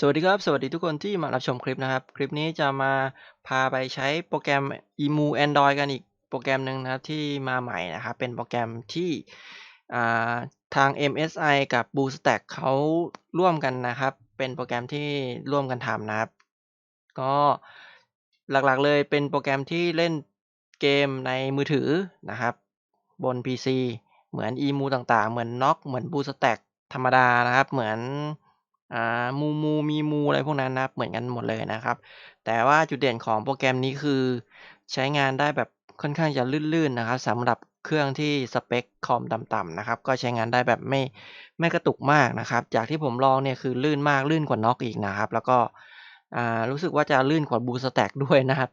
สวัสดีครับ สวัสดีทุกคนที่มารับชมคลิปนะครับ คลิปนี้จะมาพาไปใช้โปรแกรม emu android กันอีกโปรแกรมหนึ่งนะครับที่มาใหม่นะครับ เป็นโปรแกรมที่ทาง MSI กับ BlueStack เขาร่วมกันนะครับ เป็นโปรแกรมที่ร่วมกันทำนะครับ ก็หลักๆเลยเป็นโปรแกรมที่เล่นเกมในมือถือนะครับ บน PC เหมือน emu ต่างๆ เหมือน Nock เหมือน BlueStack ธรรมดานะครับ เหมือน อ่า มูมู มีมู อะไรพวกนั้นนะครับ เหมือนกันหมดเลยนะครับ แต่ว่าจุดเด่นของโปรแกรมนี้คือ ใช้งานได้แบบค่อนข้างจะลื่น ๆ นะครับสำหรับเครื่องที่สเปคคอมต่ำๆนะครับ ก็ใช้งานได้แบบไม่ไม่กระตุกมากนะครับ จากที่ผมลองเนี่ยคือลื่นมากลื่นกว่า Nock อีกนะครับ แล้วก็อ่ารู้สึกว่าจะลื่นกว่า BlueStack ด้วยนะครับ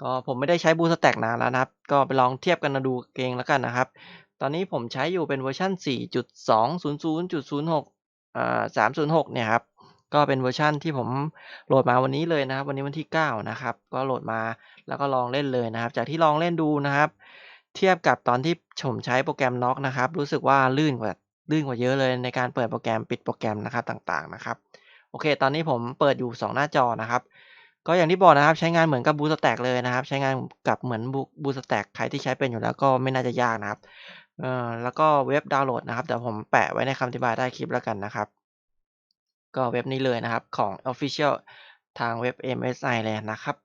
ก็ผมไม่ได้ใช้ BlueStack นานแล้วนะครับ ก็ไปลองเทียบกันดูเองแล้วกันนะครับ ตอนนี้ผมใช้อยู่เป็นเวอร์ชัน4.200.06 อ่า306เนี่ยครับก็เป็นเวอร์ชันที่ผมโหลดมาวันนี้เลยนะครับ วันนี้วันที่ 9 นะครับ ก็โหลดมาแล้วก็ลองเล่นเลยนะครับ จากที่ลองเล่นดูนะครับ เทียบกับตอนที่ผมใช้โปรแกรม Nock นะครับ รู้สึกว่าลื่นกว่าลื่นกว่าเยอะเลยในการเปิดโปรแกรมปิดโปรแกรมนะครับต่างๆนะครับ โอเค ตอนนี้ผมเปิดอยู่ 2 หน้าจอนะครับ ก็อย่างที่บอกนะครับ ใช้งานเหมือนกับ BlueStack เลยนะครับ ใช้งานกับเหมือน BlueStack ใครที่ใช้เป็นอยู่แล้วก็ไม่น่าจะยากนะครับ เอ่อแล้วก็เว็บดาวน์โหลดนะครับเดี๋ยวผมแปะไว้ในคำอธิบายใต้คลิปแล้วกันนะครับ ก็เว็บนี้เลยนะครับของ Official ทางเว็บ MSI เลยนะครับ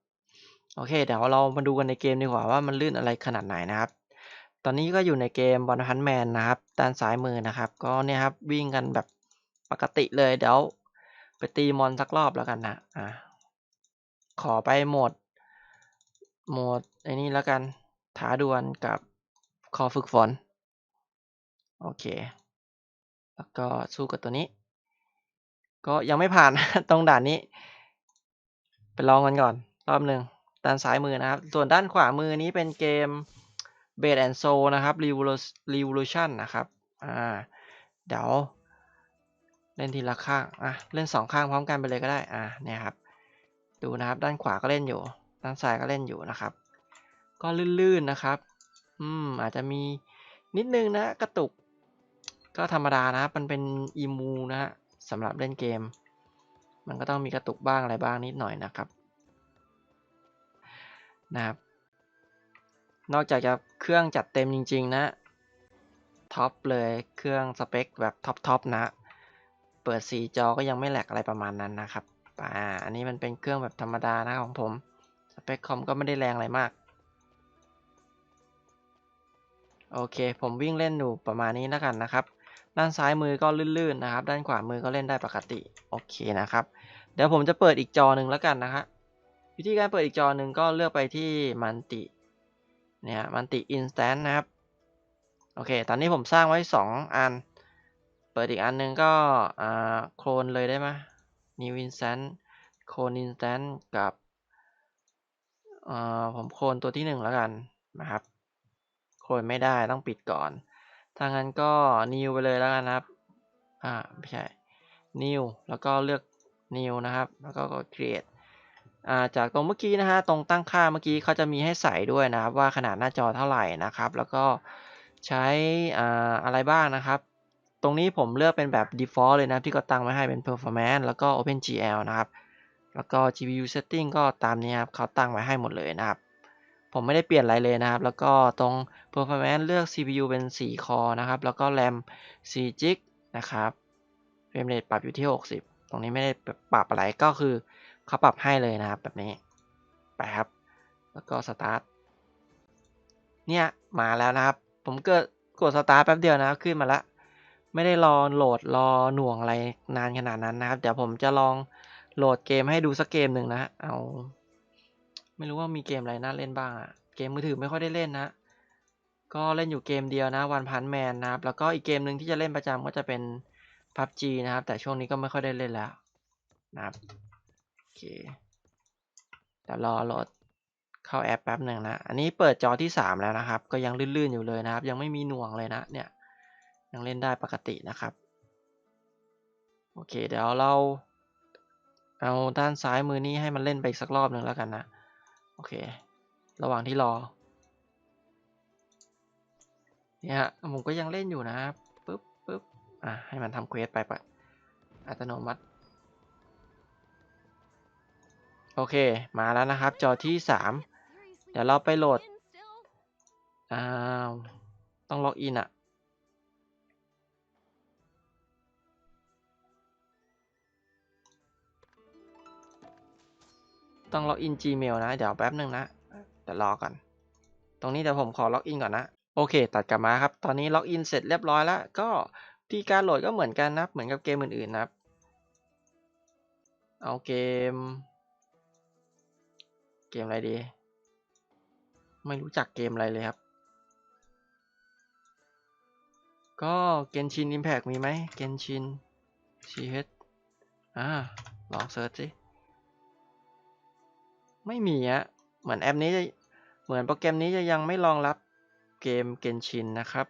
โอเค เดี๋ยวเรามาดูกันในเกมดีกว่าว่ามันลื่นอะไรขนาดไหนนะครับ ตอนนี้ก็อยู่ในเกม One Punch Man นะครับ ด้านซ้ายมือนะครับ ก็เนี่ยครับวิ่งกันแบบปกติเลยเดี๋ยวไปตีมอนสักรอบแล้วกันนะอะขอไปโหมดโหมดไอ้นี่แล้วกันท้าดวลกับคอฝึกฝน โอเค แล้วก็สู้กับตัวนี้ ก็ยังไม่ผ่านตรงด่านนี้ ไปลองกันก่อน รอบหนึ่งด้านซ้ายมือนะครับ ส่วนด้านขวามือนี้เป็นเกม b a d and Soul นะครับ Revolution นะครับ อ่า เดี๋ยว เล่นทีละข้าง อะ เล่นสองข้างพร้อมกันไปเลยก็ได้ อ่าเนี่ยครับ ดูนะครับ ด้านขวาก็เล่นอยู่ ด้านซ้ายก็เล่นอยู่นะครับ ก็ลื่นๆนะครับ อืม อาจจะมีนิดนึงนะ กระตุก ก็ธรรมดานะครับมันเป็นอีมูนะฮะสำหรับเล่นเกม มันก็ต้องมีกระตุกบ้างอะไรบ้างนิดหน่อยนะครับนะครับ นอกจากจะเครื่องจัดเต็มจริง ๆ นะท็อปเลยเครื่องสเปคแบบท็อปๆนะ เปิดสีจอก็ยังไม่แหลกอะไรประมาณนั้นนะครับอ่าอันนี้มันเป็นเครื่องแบบธรรมดานะของผมสเปคคอมก็ไม่ได้แรงอะไรมากโอเค ผมวิ่งเล่นอยู่ประมาณนี้แล้วกันนะครับ ด้านซ้ายมือก็ลื่นๆนะครับ ด้านขวามือก็เล่นได้ปกติโอเคนะครับ เดี๋ยวผมจะเปิดอีกจอหนึ่งแล้วกันนะฮะวิธีการเปิดอีกจอหนึ่งก็เลือกไปที่มันติเนี่ยมันติอินสแตนนะครับ โอเค ตอนนี้ผมสร้างไว้ 2 อัน เปิดอีกอันหนึ่งก็อ่าโคลนเลยได้ไหม new instance โคลน instance กับอ่าผมโคลนตัวที่หนึ่งแล้วกันนะครับ โคลนไม่ได้ต้องปิดก่อน ถ้างั้นก็ new ไปเลยแล้วกันะครับ อ่า ไม่ใช่ new แล้วก็เลือก new นะครับ แล้วก็กด create อ่า จากตรงเมื่อกี้นะฮะ ตรงตั้งค่าเมื่อกี้เขาจะมีให้ใส่ด้วยนะครับ ว่าขนาดหน้าจอเท่าไหร่นะครับ แล้วก็ใช้อ่าอะไรบ้างนะครับ ตรงนี้ผมเลือกเป็นแบบ default เลยนะที่เขาตั้งไว้ให้เป็น performance แล้วก็ OpenGL นะครับ แล้วก็ GPU setting ก็ตามนี้ครับเขาตั้งไว้ให้หมดเลยนะครับ ผมไม่ได้เปลี่ยนอะไรเลยนะครับ แล้วก็ตรง performance เลือก CPU เป็น 4 คอนะครับ แล้วก็ RAM 4 g b นะครับ frame rate ปรับอยู่ที่ 60 ตรงนี้ไม่ได้ปรับอะไรก็คือเขาปรับให้เลยนะครับแบบนี้ ไปครับ แล้วก็ start เนี่ย มาแล้วนะครับ ผมเกิดกด start แป๊บเดียวนะครับขึ้นมาล้วไม่ได้รอโหลดรอหน่วงอะไรนานขนาดนั้นนะครับ เดี๋ยวผมจะลองโหลดเกมให้ดูสักเกมหนึ่งนะ เอา ไม่รู้ว่ามีเกมอะไรน่าเล่นบ้างอะเกมมือถือไม่ค่อยได้เล่นนะ ก็เล่นอยู่เกมเดียวนะวันพันแมนนะครับ แล้วก็อีกเกมหนึ่งที่จะเล่นประจำก็จะเป็น PUBG นะครับ แต่ช่วงนี้ก็ไม่ค่อยได้เล่นแล้วนะครับโอเคเดี๋ยวรอโหลดเข้าแอปแป๊บหนึ่งนะ อันนี้เปิดจอที่สามแล้วนะครับ ก็ยังลื่นๆอยู่เลยนะครับ ยังไม่มีหน่วงเลยนะเนี่ยยังเล่นได้ปกตินะครับ โอเค เดี๋ยวเราเอาด้านซ้ายมือนี้ให้มันเล่นไปสักรอบหนึ่งแล้วกันนะ โอเค ระหว่างที่รอ เนี่ยฮะผมก็ยังเล่นอยู่นะครับปึ๊บปึ๊บอะให้มันทำเควสไปปะอัตโนมัติ โอเค มาแล้วนะครับ จอที่สามเดี๋ยวเราไปโหลด อ้าว ต้องล็อกอินอะ ต้องล็อกอิน Gmail นะ เดี๋ยวแป๊บหนึ่งนะ เดี๋ยวรอก่อน ตรงนี้เดี๋ยวผมขอล็อกอินก่อนนะ โอเค ตัดกลับมาครับ ตอนนี้ล็อกอินเสร็จเรียบร้อยแล้ว ก็ที่การโหลดก็เหมือนกันนะเหมือนกับเกมอื่นๆนะครับ เอาเกม เกมอะไรดี ไม่รู้จักเกมอะไรเลยครับ ก็เกนชินอิมแพกมีไหมเกนชิน CH อ่าลองเซิร์ชสิ ไม่มีอะเหมือนแอปนี้จะเหมือนโปรแกรมนี้จะยังไม่รองรับเกมเกนชินนะครับ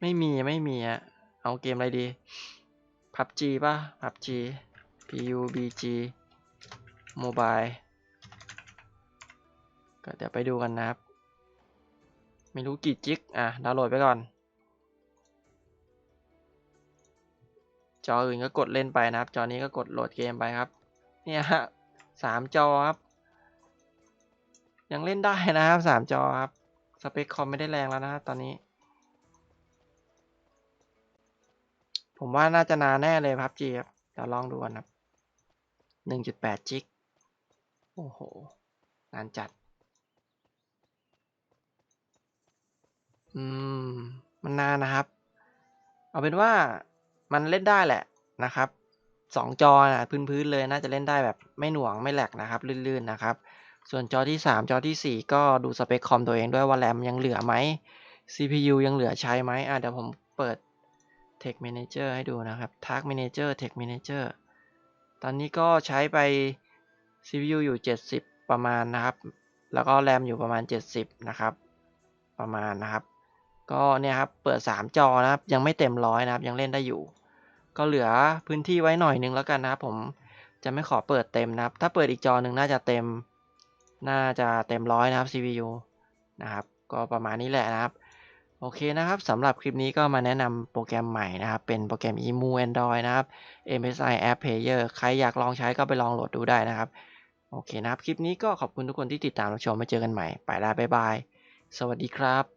ไม่มีไม่มีอะเอาเกมอะไรดี PUBG ป่ะ PUBG PUBG Mobile ก็เดี๋ยวไปดูกันนะครับ ไม่รู้กี่จิก อะ ดาวน์โหลดไปก่อน จออื่นก็กดเล่นไปนะครับ จอนี้ก็กดโหลดเกมไปครับ เนี่ยฮะสามจอครับ ยังเล่นได้นะครับสามจอครับ สเปคคอมไม่ได้แรงแล้วนะครับตอนนี้ ผมว่าน่าจะนานแน่เลยครับจีครับเดี๋ยวลองดูกันครับหนึ่งจุดแปดจิก โอ้โหนานจัด อืม มันนานนะครับ เอาเป็นว่า มันเล่นได้แหละนะครับสองจอนะพื้นๆเลยน่าจะเล่นได้แบบไม่หน่วงไม่แหลกนะครับลื่นๆนะครับ ส่วนจอที่ 3 จอทีสี่ 4 ก็ดูสเปคคอมตัวเองด้วยว่าแรมยังเหลือไหม CPU ยังเหลือใช้ไหมอะเดี๋ยวผมเปิด Tech Manager ให้ดูนะครับ Task Manager Tech Manager ตอนนี้ก็ใช้ไป CPU อยู่ 70 ประมาณนะครับ แล้วก็แรมอยู่ประมาณ 70 นะครับ ประมาณนะครับ ก็เนี่ยครับเปิด 3 จอนะครับ ยังไม่เต็มร้อยนะครับ ยังเล่นได้อยู่ ก็เหลือพื้นที่ไว้หน่อยนึงแล้วกันนะครับ ผมจะไม่ขอเปิดเต็มนะครับ ถ้าเปิดอีกจอหนึ่งน่าจะเต็ม น่าจะเต็มร้อยนะครับ CPU นะครับ ก็ประมาณนี้แหละนะครับ โอเคนะครับสำหรับคลิปนี้ก็มาแนะนำโปรแกรมใหม่นะครับ เป็นโปรแกรม EMU Android นะครับ MSI App Player ใครอยากลองใช้ก็ไปลองโหลดดูได้นะครับ โอเคนะครับ คลิปนี้ก็ขอบคุณทุกคนที่ติดตามรับชมมาเจอกันใหม่ ไปแล้วบ๊ายบาย สวัสดีครับ